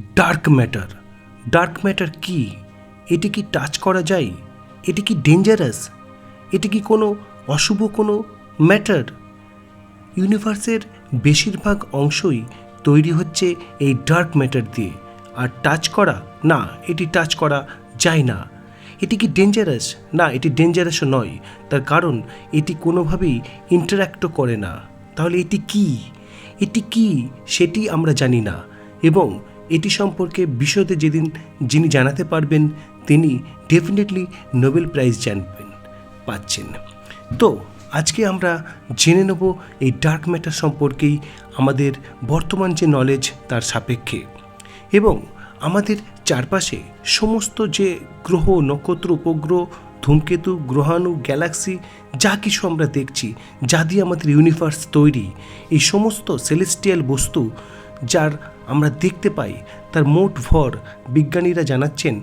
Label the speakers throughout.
Speaker 1: Dark matter. Dark matter কি? এটি কি টাচ করা যায়? এটি কি ডেঞ্জারাস? এটি কি কোনো অশুভ কোনো ম্যাটার? ইউনিভার্সের বেশিরভাগ অংশই তৈরি হচ্ছে এই ডার্ক ম্যাটার দিয়ে। আর টাচ করা? না, এটি টাচ করা যায় না। এটি কি ডেঞ্জারাস? না, এটি ডেঞ্জারাসও নয়। তার কারণ, এটি কোনোভাবেই ইন্টারাক্টও করে না। তাহলে এটি কি? এটি কি? সেটি আমরা জানি না। এবং এটি সম্পর্কে বিশদে যেদিন যিনি জানাতে পারবেন, তিনি ডেফিনেটলি নোবেল প্রাইজ জানবেন, পাচ্ছেন। তো, আজকে আমরা জেনে নেব এই ডার্ক ম্যাটার সম্পর্কেই আমাদের বর্তমান যে নলেজ তার সাপেক্ষে এবং আমাদের চারপাশে সমস্ত যে গ্রহ, নক্ষত্র, উপগ্রহ, ধূমকেতু, গ্রহাণু গ্যালাক্সি যা কিছু আমরা দেখছি, যা দিয়ে আমাদের ইউনিভার্স তৈরি, এই সমস্ত সেলেস্টিয়াল বস্তু যার আমরা দেখতে পাই, তার মোট ভর বিজ্ঞানীরা জানাচ্ছেন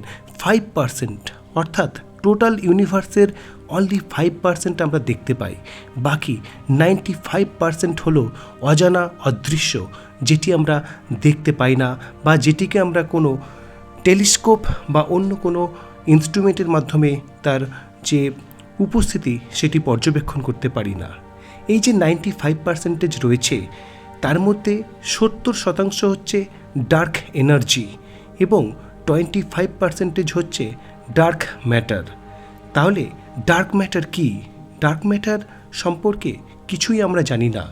Speaker 1: ফাইভ পার্সেন্ট অর্থাৎ টোটাল ইউনিভার্সের অনলি ফাইভ পার্সেন্ট আমরা দেখতে পাই। বাকি নাইনটি ফাইভ পার্সেন্ট হলো অজানা, অদৃশ্য, যেটি আমরা দেখতে পাই না বা যেটিকে আমরা কোনো টেলিস্কোপ বা অন্য কোনো ইনস্ট্রুমেন্টের মাধ্যমে তার যে উপস্থিতি, সেটি পর্যবেক্ষণ করতে পারি না। এই যে নাইনটি ফাইভ পার্সেন্টেজ রয়েছে তার মধ্যে সত্তর শতাংশ হচ্ছে ডার্ক এনার্জি এবং টোয়েন্টি ফাইভ পার্সেন্টেজ হচ্ছে ডার্ক ম্যাটার। তাহলে ডার্ক ম্যাটার কি? ডার্ক ম্যাটার সম্পর্কে কিছুই আমরা জানি না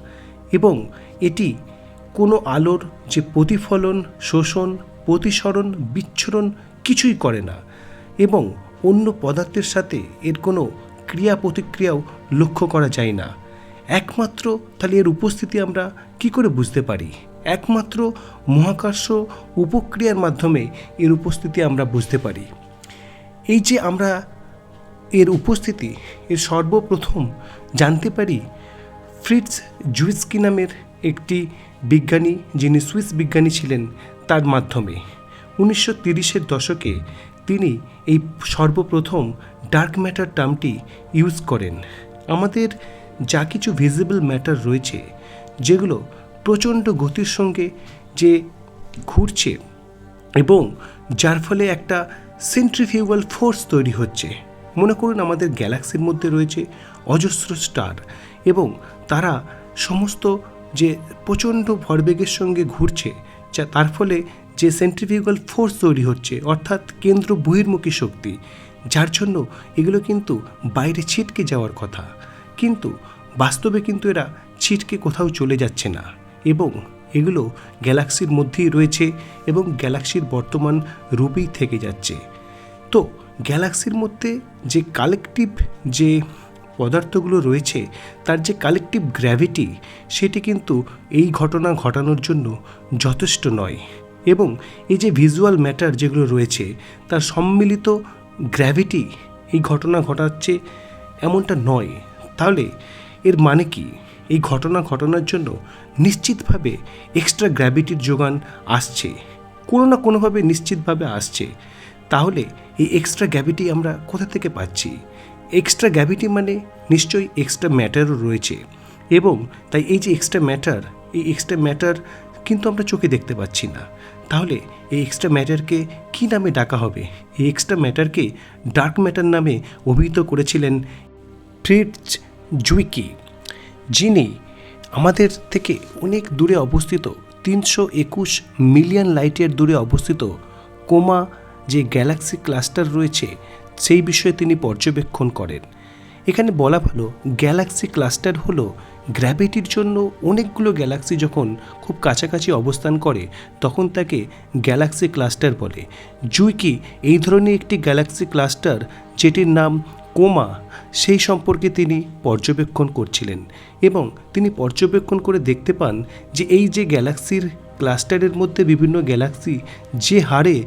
Speaker 1: এবং এটি কোনো আলোর যে প্রতিফলন, শোষণ, প্রতিসরণ, বিচ্ছুরণ কিছুই করে না এবং অন্য পদার্থের সাথে এর কোনো ক্রিয়া প্রতিক্রিয়াও লক্ষ্য করা যায় না। একমাত্র তাহলে এর উপস্থিতি আমরা কি করে বুঝতে পারি? একমাত্র মহাকর্ষ উপক্রিয়ার মাধ্যমে এর উপস্থিতি আমরা বুঝতে পারি। এই যে আমরা এর উপস্থিতি, এর সর্বপ্রথম জানতে পারি ফ্রিটস জুইসকি নামের একটি বিজ্ঞানী, যিনি সুইস বিজ্ঞানী ছিলেন, তার মাধ্যমে। উনিশশো তিরিশের দশকে তিনি এই সর্বপ্রথম ডার্ক ম্যাটার টার্মটি ইউজ করেন। আমাদের যা কিছু ভিজিবল ম্যাটার রয়েছে, যেগুলো প্রচণ্ড গতির সঙ্গে যে ঘুরছে এবং যার ফলে একটা সেন্ট্রিফিউগাল ফোর্স তৈরি হচ্ছে। মনে করুন আমাদের গ্যালাক্সির মধ্যে রয়েছে অজস্র স্টার এবং তারা সমস্ত যে প্রচণ্ড ভরবেগের সঙ্গে ঘুরছে, যা তার ফলে যে সেন্ট্রিফিউগাল ফোর্স তৈরি হচ্ছে, অর্থাৎ কেন্দ্র বহির্মুখী শক্তি, যার জন্য এগুলো কিন্তু বাইরে ছিটকে যাওয়ার কথা। কিন্তু বাস্তবে কিন্তু এরা ছিটকে কোথাও চলে যাচ্ছে না এবং এগুলো গ্যালাক্সির মধ্যেই রয়েছে এবং গ্যালাক্সির বর্তমান রূপেই থেকে যাচ্ছে। তো গ্যালাক্সির মধ্যে যে কালেকটিভ যে পদার্থগুলো রয়েছে, তার যে কালেকটিভ গ্র্যাভিটি, সেটি কিন্তু এই ঘটনা ঘটানোর জন্য যথেষ্ট নয় এবং এই যে ভিজুয়াল ম্যাটার যেগুলো রয়েছে, তার সম্মিলিত গ্র্যাভিটি এই ঘটনা ঘটাচ্ছে এমনটা নয়। তাহলে এর মানে কি? এই ঘটনা ঘটনার জন্য নিশ্চিতভাবে এক্সট্রা গ্র্যাভিটির যোগান আসছে। কোনো না কোনোভাবে নিশ্চিতভাবে আসছে। তাহলে এই এক্সট্রা গ্র্যাভিটি আমরা কোথা থেকে পাচ্ছি? এক্সট্রা গ্র্যাভিটি মানে নিশ্চয়ই এক্সট্রা ম্যাটারও রয়েছে। এবং তাই এই যে এক্সট্রা ম্যাটার এই এক্সট্রা ম্যাটার কিন্তু আমরা চোখে দেখতে পাচ্ছি না। তাহলে এই এক্সট্রা ম্যাটারকে কী নামে ডাকা হবে? এই এক্সট্রা ম্যাটারকে ডার্ক ম্যাটার নামে অভিহিত করেছিলেন ফ্রিডস জুইকি, যিনি আমাদের থেকে অনেক দূরে অবস্থিত, তিনশো একুশ মিলিয়ন লাইটের দূরে অবস্থিত কোমা যে গ্যালাক্সি ক্লাস্টার রয়েছে, সেই বিষয়ে তিনি পর্যবেক্ষণ করেন। এখানে বলা ভালো, গ্যালাক্সি ক্লাস্টার হলো গ্র্যাভিটির জন্য অনেকগুলো গ্যালাক্সি যখন খুব কাছাকাছি অবস্থান করে, তখন তাকে গ্যালাক্সি ক্লাস্টার বলে। জুইকি এই ধরনের একটি গ্যালাক্সি ক্লাস্টার, যেটির নাম কোমা, সেই সম্পর্কে তিনি পর্যবেক্ষণ করছিলেন এবং তিনি পর্যবেক্ষণ করে দেখতে পান যে এই যে গ্যালাক্সির ক্লাস্টারের মধ্যে বিভিন্ন গ্যালাক্সি যে হারে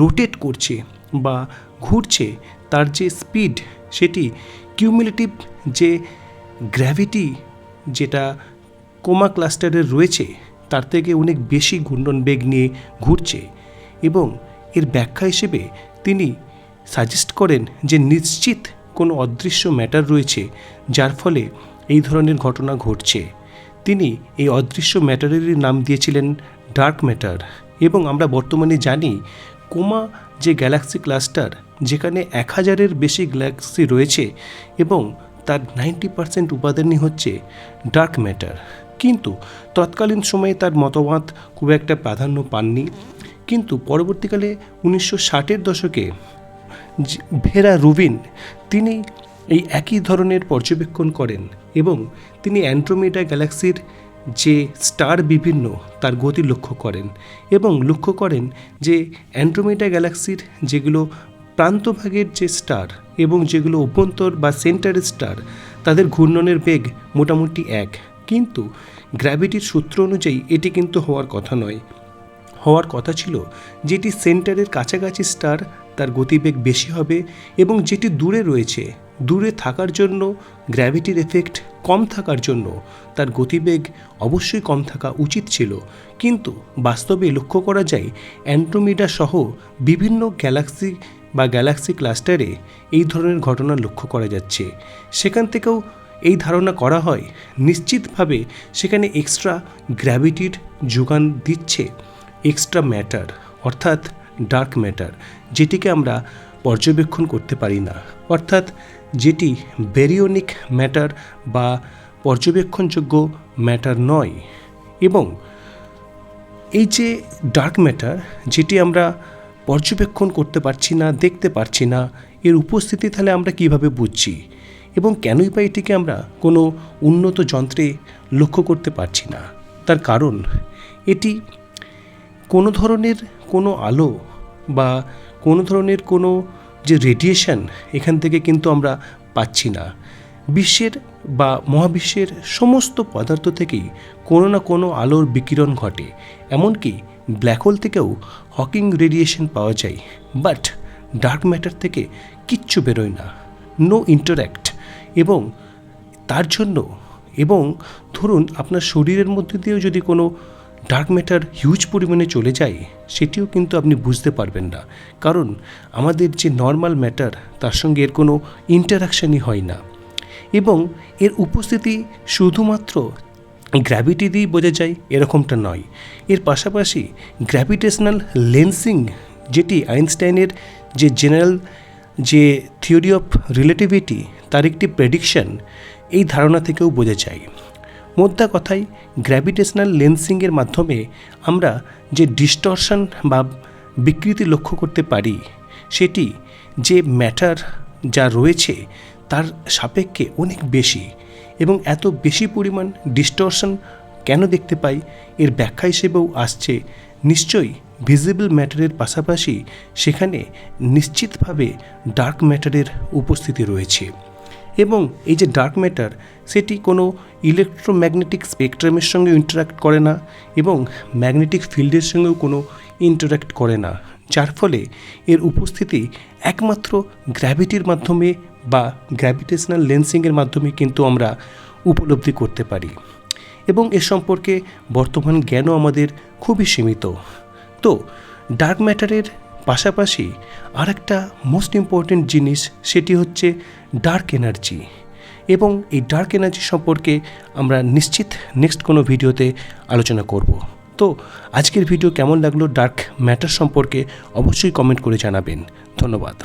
Speaker 1: রোটেট করছে বা ঘুরছে, তার যে স্পিড, সেটি কিউমুলেটিভ যে গ্র্যাভিটি যেটা কোমা ক্লাস্টারের রয়েছে, তার থেকে অনেক বেশি ঘূর্ণন বেগ নিয়ে ঘুরছে এবং এর ব্যাখ্যা হিসেবে তিনি সাজেস্ট করেন যে নিশ্চিত কোনো অদৃশ্য ম্যাটার রয়েছে, যার ফলে এই ধরনের ঘটনা ঘটছে। তিনি এই অদৃশ্য ম্যাটারেরই নাম দিয়েছিলেন ডার্ক ম্যাটার এবং আমরা বর্তমানে জানি কোমা যে গ্যালাক্সি ক্লাস্টার যেখানে এক হাজারের বেশি গ্যালাক্সি রয়েছে এবং তার নাইনটি পার্সেন্ট উপাদানই হচ্ছে ডার্ক ম্যাটার কিন্তু তৎকালীন সময়ে তার মতামত খুব একটা প্রাধান্য পাননি। কিন্তু পরবর্তীকালে উনিশশো ষাটের দশকে ভেরা রুবিন, তিনি এই একই ধরনের পর্যবেক্ষণ করেন এবং তিনি অ্যান্ড্রোমেডা গ্যালাক্সির যে স্টার বিভিন্ন, তার গতি লক্ষ্য করেন এবং লক্ষ্য করেন যে অ্যান্ড্রোমেডা গ্যালাক্সির যেগুলো প্রান্তভাগের যে স্টার এবং যেগুলো অভ্যন্তর বা সেন্টারের স্টার, তাদের ঘূর্ণনের বেগ মোটামুটি এক। কিন্তু গ্র্যাভিটির সূত্র অনুযায়ী এটি কিন্তু হওয়ার কথা নয়। হওয়ার কথা ছিল যেটি সেন্টারের কাছাকাছি স্টার তার গতিবেগ বেশি হবে এবং যেটি দূরে রয়েছে, দূরে থাকার জন্য গ্র্যাভিটির এফেক্ট কম থাকার জন্য তার গতিবেগ অবশ্যই কম থাকা উচিত ছিল। কিন্তু বাস্তবে লক্ষ্য করা যায়, অ্যান্ড্রোমিডা সহ বিভিন্ন গ্যালাক্সি বা গ্যালাক্সি ক্লাস্টারে এই ধরনের ঘটনা লক্ষ্য করা যাচ্ছে। সেখান থেকেও এই ধারণা করা হয়, নিশ্চিতভাবে সেখানে এক্সট্রা গ্র্যাভিটির যোগান দিচ্ছে এক্সট্রা ম্যাটার অর্থাৎ ডার্ক ম্যাটার যেটিকে আমরা পর্যবেক্ষণ করতে পারি না। অর্থাৎ যেটি বেরিওনিক ম্যাটার বা পর্যবেক্ষণযোগ্য ম্যাটার নয়। এবং এই যে ডার্ক ম্যাটার যেটি আমরা পর্যবেক্ষণ করতে পারছি না, দেখতে পারছি না, এর উপস্থিতি তাহলে আমরা কীভাবে বুঝছি? এবং কেনই বা এটিকে আমরা কোনো উন্নত যন্ত্রে লক্ষ্য করতে পারছি না? তার কারণ, এটি কোনো ধরনের কোনো আলো বা কোনো ধরনের কোনো যে রেডিয়েশন এখান থেকে কিন্তু আমরা পাচ্ছি না। বিশ্বের বা মহাবিশ্বের সমস্ত পদার্থ থেকেই কোনো না কোনো আলোর বিকিরণ ঘটে, এমনকি ব্ল্যাক হোল থেকেও হকিং রেডিয়েশন পাওয়া যায়। বাট ডার্ক ম্যাটার থেকে কিচ্ছু বেরোয় না নো ইন্টারাক্ট এবং তার জন্য, এবং ধরুন আপনার শরীরের মধ্যে দিয়েও যদি কোনো ডার্ক ম্যাটার হিউজ পরিমাণে চলে যায়, সেটিও কিন্তু আপনি বুঝতে পারবেন না। কারণ আমাদের যে নর্মাল ম্যাটার তার সঙ্গে এর কোনো ইন্টারাকশানই হয় না। এবং এর উপস্থিতি শুধুমাত্র গ্র্যাভিটি দিয়েই বোঝা যায়, এরকমটা নয়। এর পাশাপাশি গ্র্যাভিটেশনাল লেন্সিং যেটি আইনস্টাইনের যে জেনারেল যে থিওরি অফ রিলেটিভিটি তার একটি প্রেডিকশন এই ধারণা থেকেও বোঝা যায়। মোদ্দা কথায় গ্র্যাভিটেশনাল লেন্সিংয়ের মাধ্যমে আমরা যে ডিস্টরশন বা বিকৃতি লক্ষ্য করতে পারি, সেটি যে ম্যাটার যা রয়েছে তার সাপেক্ষে অনেক বেশি এবং এত বেশি পরিমাণ ডিস্টরশন কেন দেখতে পাই, এর ব্যাখ্যা হিসেবেও আসছে। নিশ্চয়ই ভিজিবল ম্যাটারের পাশাপাশি সেখানে নিশ্চিতভাবে ডার্ক ম্যাটারের উপস্থিতি রয়েছে। এবং এই যে ডার্ক ম্যাটার সেটি কোনো ইলেকট্রোম্যাগনেটিক স্পেকট্রামের সঙ্গে ইন্টারাক্ট করে না এবং ম্যাগনেটিক ফিল্ডের সঙ্গেও কোনো ইন্টারাক্ট করে না, যার ফলে এর উপস্থিতি একমাত্র গ্র্যাভিটির মাধ্যমে বা গ্র্যাভিটেশনাল লেন্সিংয়ের মাধ্যমে কিন্তু আমরা উপলব্ধি করতে পারি। এবং এ সম্পর্কে বর্তমান জ্ঞানও আমাদের খুবই সীমিত। তো ডার্ক ম্যাটারের পাশাপাশি আরেকটা মোস্ট ইম্পর্টেন্ট জিনিস সেটি হচ্ছে ডার্ক এনার্জি এবং এই ডার্ক এনার্জি সম্পর্কে আমরা নিশ্চিত নেক্সট কোনো ভিডিওতে আলোচনা করব। তো আজকের ভিডিও কেমন লাগল ডার্ক ম্যাটার সম্পর্কে অবশ্যই কমেন্ট করে জানাবেন। ধন্যবাদ।